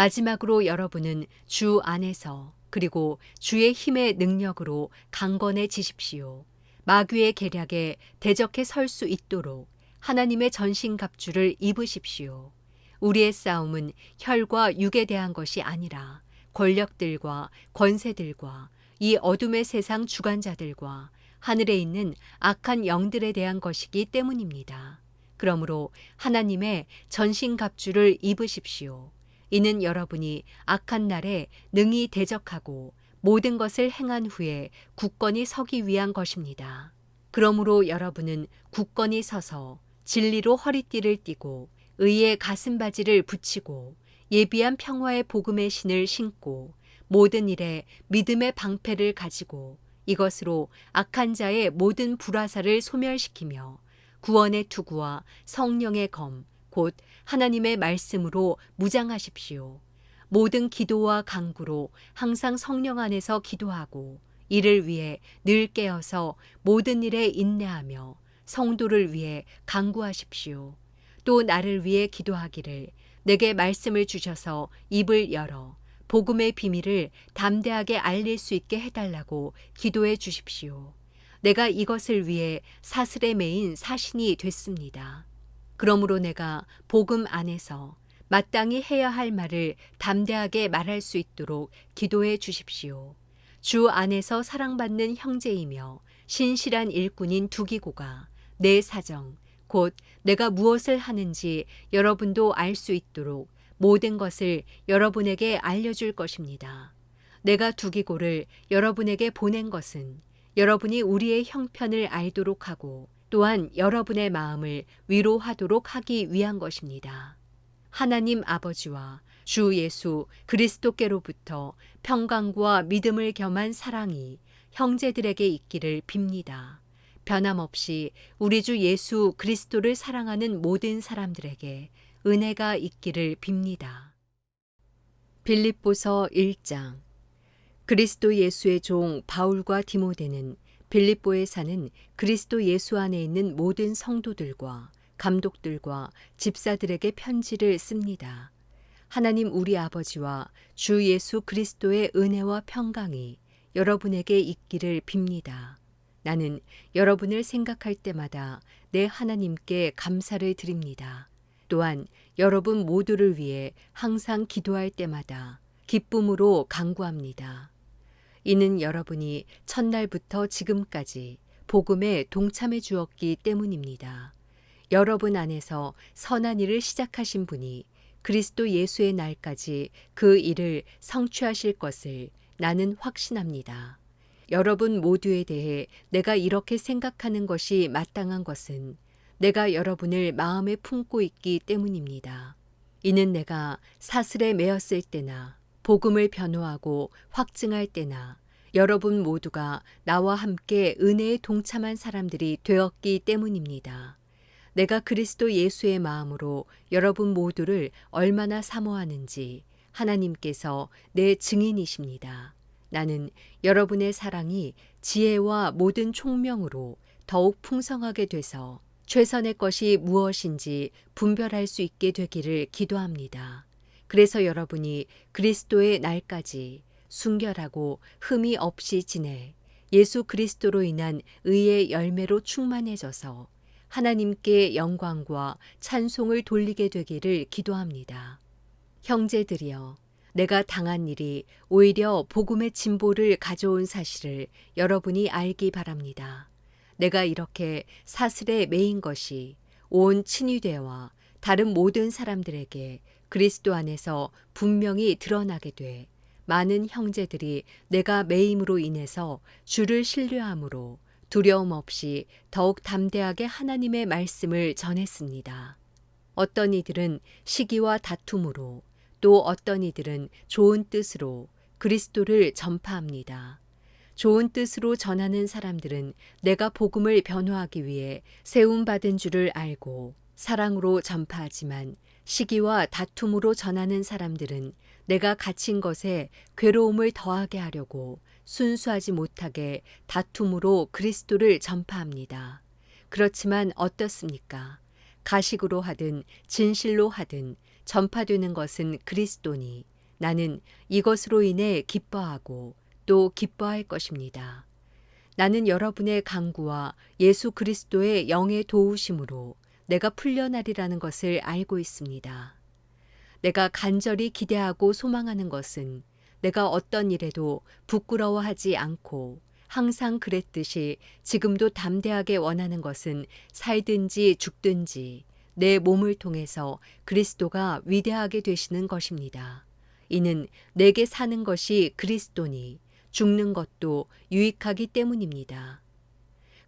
마지막으로 여러분은 주 안에서 그리고 주의 힘의 능력으로 강건해지십시오. 마귀의 계략에 대적해 설 수 있도록 하나님의 전신갑주를 입으십시오. 우리의 싸움은 혈과 육에 대한 것이 아니라 권력들과 권세들과 이 어둠의 세상 주관자들과 하늘에 있는 악한 영들에 대한 것이기 때문입니다. 그러므로 하나님의 전신갑주를 입으십시오. 이는 여러분이 악한 날에 능히 대적하고 모든 것을 행한 후에 굳건히 서기 위한 것입니다. 그러므로 여러분은 굳건히 서서 진리로 허리띠를 띠고 의의 가슴바지를 붙이고 예비한 평화의 복음의 신을 신고 모든 일에 믿음의 방패를 가지고 이것으로 악한 자의 모든 불화사를 소멸시키며 구원의 투구와 성령의 검, 곧 하나님의 말씀으로 무장하십시오. 모든 기도와 강구로 항상 성령 안에서 기도하고 이를 위해 늘 깨어서 모든 일에 인내하며 성도를 위해 강구하십시오. 또 나를 위해 기도하기를 내게 말씀을 주셔서 입을 열어 복음의 비밀을 담대하게 알릴 수 있게 해달라고 기도해 주십시오. 내가 이것을 위해 사슬에 매인 사신이 됐습니다. 그러므로 내가 복음 안에서 마땅히 해야 할 말을 담대하게 말할 수 있도록 기도해 주십시오. 주 안에서 사랑받는 형제이며 신실한 일꾼인 두기고가 내 사정, 곧 내가 무엇을 하는지 여러분도 알 수 있도록 모든 것을 여러분에게 알려줄 것입니다. 내가 두기고를 여러분에게 보낸 것은 여러분이 우리의 형편을 알도록 하고 또한 여러분의 마음을 위로하도록 하기 위한 것입니다. 하나님 아버지와 주 예수 그리스도께로부터 평강과 믿음을 겸한 사랑이 형제들에게 있기를 빕니다. 변함없이 우리 주 예수 그리스도를 사랑하는 모든 사람들에게 은혜가 있기를 빕니다. 빌립보서 1장 그리스도 예수의 종 바울과 디모데는 빌립보에 사는 그리스도 예수 안에 있는 모든 성도들과 감독들과 집사들에게 편지를 씁니다. 하나님 우리 아버지와 주 예수 그리스도의 은혜와 평강이 여러분에게 있기를 빕니다. 나는 여러분을 생각할 때마다 내 하나님께 감사를 드립니다. 또한 여러분 모두를 위해 항상 기도할 때마다 기쁨으로 강구합니다. 이는 여러분이 첫날부터 지금까지 복음에 동참해 주었기 때문입니다. 여러분 안에서 선한 일을 시작하신 분이 그리스도 예수의 날까지 그 일을 성취하실 것을 나는 확신합니다. 여러분 모두에 대해 내가 이렇게 생각하는 것이 마땅한 것은 내가 여러분을 마음에 품고 있기 때문입니다. 이는 내가 사슬에 매었을 때나 복음을 변호하고 확증할 때나 여러분 모두가 나와 함께 은혜에 동참한 사람들이 되었기 때문입니다. 내가 그리스도 예수의 마음으로 여러분 모두를 얼마나 사모하는지 하나님께서 내 증인이십니다. 나는 여러분의 사랑이 지혜와 모든 총명으로 더욱 풍성하게 돼서 최선의 것이 무엇인지 분별할 수 있게 되기를 기도합니다. 그래서 여러분이 그리스도의 날까지 순결하고 흠이 없이 지내 예수 그리스도로 인한 의의 열매로 충만해져서 하나님께 영광과 찬송을 돌리게 되기를 기도합니다. 형제들이여, 내가 당한 일이 오히려 복음의 진보를 가져온 사실을 여러분이 알기 바랍니다. 내가 이렇게 사슬에 매인 것이 온 친위대와 다른 모든 사람들에게 그리스도 안에서 분명히 드러나게 돼 많은 형제들이 내가 매임으로 인해서 주를 신뢰함으로 두려움 없이 더욱 담대하게 하나님의 말씀을 전했습니다. 어떤 이들은 시기와 다툼으로 또 어떤 이들은 좋은 뜻으로 그리스도를 전파합니다. 좋은 뜻으로 전하는 사람들은 내가 복음을 변호하기 위해 세움받은 줄을 알고 사랑으로 전파하지만 시기와 다툼으로 전하는 사람들은 내가 갇힌 것에 괴로움을 더하게 하려고 순수하지 못하게 다툼으로 그리스도를 전파합니다. 그렇지만 어떻습니까? 가식으로 하든 진실로 하든 전파되는 것은 그리스도니 나는 이것으로 인해 기뻐하고 또 기뻐할 것입니다. 나는 여러분의 강구와 예수 그리스도의 영의 도우심으로 내가 풀려나리라는 것을 알고 있습니다. 내가 간절히 기대하고 소망하는 것은 내가 어떤 일에도 부끄러워하지 않고 항상 그랬듯이 지금도 담대하게 원하는 것은 살든지 죽든지 내 몸을 통해서 그리스도가 위대하게 되시는 것입니다. 이는 내게 사는 것이 그리스도니 죽는 것도 유익하기 때문입니다.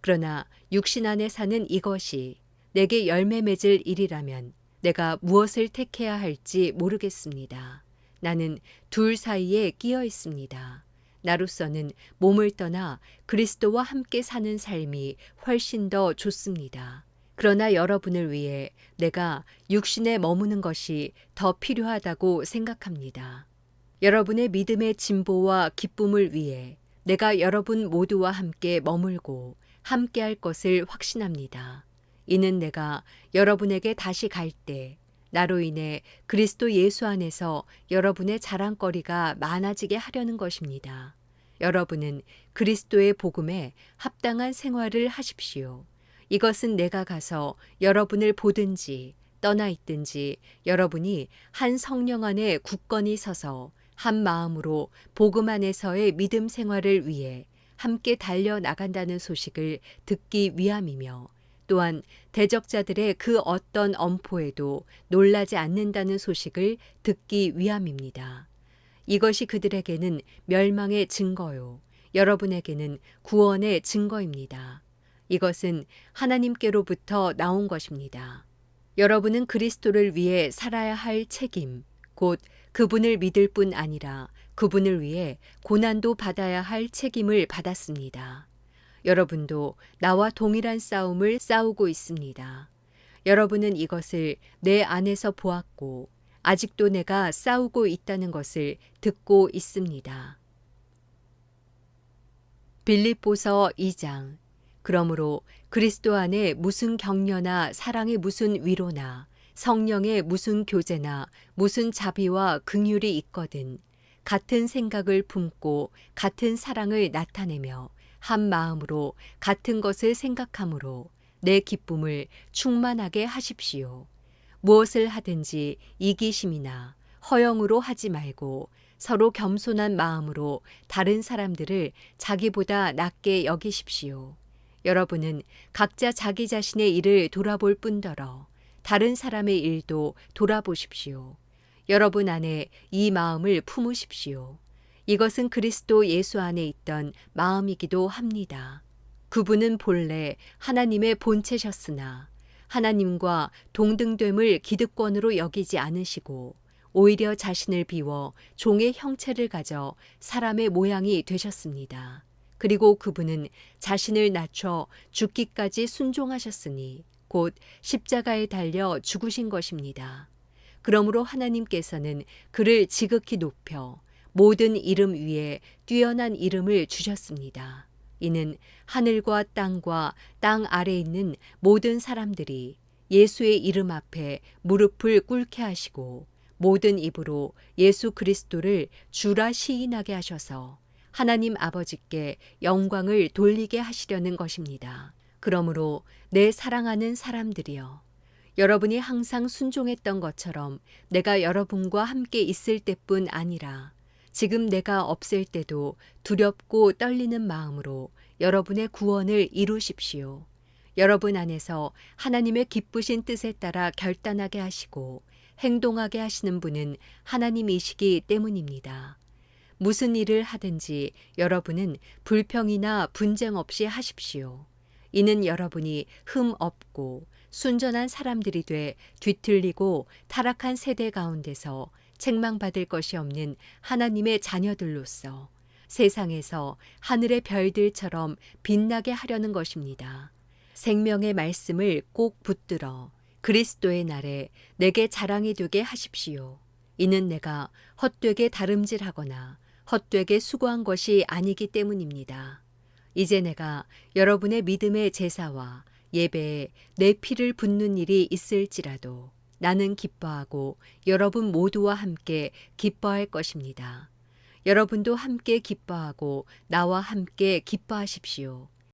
그러나 육신 안에 사는 이것이 내게 열매 맺을 일이라면 내가 무엇을 택해야 할지 모르겠습니다. 나는 둘 사이에 끼어 있습니다. 나로서는 몸을 떠나 그리스도와 함께 사는 삶이 훨씬 더 좋습니다. 그러나 여러분을 위해 내가 육신에 머무는 것이 더 필요하다고 생각합니다. 여러분의 믿음의 진보와 기쁨을 위해 내가 여러분 모두와 함께 머물고 함께 할 것을 확신합니다. 이는 내가 여러분에게 다시 갈 때 나로 인해 그리스도 예수 안에서 여러분의 자랑거리가 많아지게 하려는 것입니다. 여러분은 그리스도의 복음에 합당한 생활을 하십시오. 이것은 내가 가서 여러분을 보든지 떠나 있든지 여러분이 한 성령 안에 굳건히 서서 한 마음으로 복음 안에서의 믿음 생활을 위해 함께 달려 나간다는 소식을 듣기 위함이며 또한 대적자들의 그 어떤 엄포에도 놀라지 않는다는 소식을 듣기 위함입니다. 이것이 그들에게는 멸망의 증거요. 여러분에게는 구원의 증거입니다. 이것은 하나님께로부터 나온 것입니다. 여러분은 그리스도를 위해 살아야 할 책임, 곧 그분을 믿을 뿐 아니라 그분을 위해 고난도 받아야 할 책임을 받았습니다. 여러분도 나와 동일한 싸움을 싸우고 있습니다. 여러분은 이것을 내 안에서 보았고 아직도 내가 싸우고 있다는 것을 듣고 있습니다. 빌립보서 2장 그러므로 그리스도 안에 무슨 격려나 사랑의 무슨 위로나 성령의 무슨 교제나 무슨 자비와 긍휼이 있거든 같은 생각을 품고 같은 사랑을 나타내며 한 마음으로 같은 것을 생각함으로 내 기쁨을 충만하게 하십시오. 무엇을 하든지 이기심이나 허영으로 하지 말고 서로 겸손한 마음으로 다른 사람들을 자기보다 낮게 여기십시오. 여러분은 각자 자기 자신의 일을 돌아볼 뿐더러 다른 사람의 일도 돌아보십시오. 여러분 안에 이 마음을 품으십시오. 이것은 그리스도 예수 안에 있던 마음이기도 합니다. 그분은 본래 하나님의 본체셨으나 하나님과 동등됨을 기득권으로 여기지 않으시고 오히려 자신을 비워 종의 형체를 가져 사람의 모양이 되셨습니다. 그리고 그분은 자신을 낮춰 죽기까지 순종하셨으니 곧 십자가에 달려 죽으신 것입니다. 그러므로 하나님께서는 그를 지극히 높여 모든 이름 위에 뛰어난 이름을 주셨습니다. 이는 하늘과 땅과 땅 아래 있는 모든 사람들이 예수의 이름 앞에 무릎을 꿇게 하시고 모든 입으로 예수 그리스도를 주라 시인하게 하셔서 하나님 아버지께 영광을 돌리게 하시려는 것입니다. 그러므로 내 사랑하는 사람들이여 여러분이 항상 순종했던 것처럼 내가 여러분과 함께 있을 때뿐 아니라 지금 내가 없을 때도 두렵고 떨리는 마음으로 여러분의 구원을 이루십시오. 여러분 안에서 하나님의 기쁘신 뜻에 따라 결단하게 하시고 행동하게 하시는 분은 하나님이시기 때문입니다. 무슨 일을 하든지 여러분은 불평이나 분쟁 없이 하십시오. 이는 여러분이 흠 없고 순전한 사람들이 돼 뒤틀리고 타락한 세대 가운데서 책망받을 것이 없는 하나님의 자녀들로서 세상에서 하늘의 별들처럼 빛나게 하려는 것입니다. 생명의 말씀을 꼭 붙들어 그리스도의 날에 내게 자랑이 되게 하십시오. 이는 내가 헛되게 다름질하거나 헛되게 수고한 것이 아니기 때문입니다. 이제 내가 여러분의 믿음의 제사와 예배에 내 피를 붓는 일이 있을지라도 나는 기뻐하고 여러분 모두와 함께 기뻐할 것입니다. 여러분도 함께 기뻐하고 나와 함께 기뻐하십시오.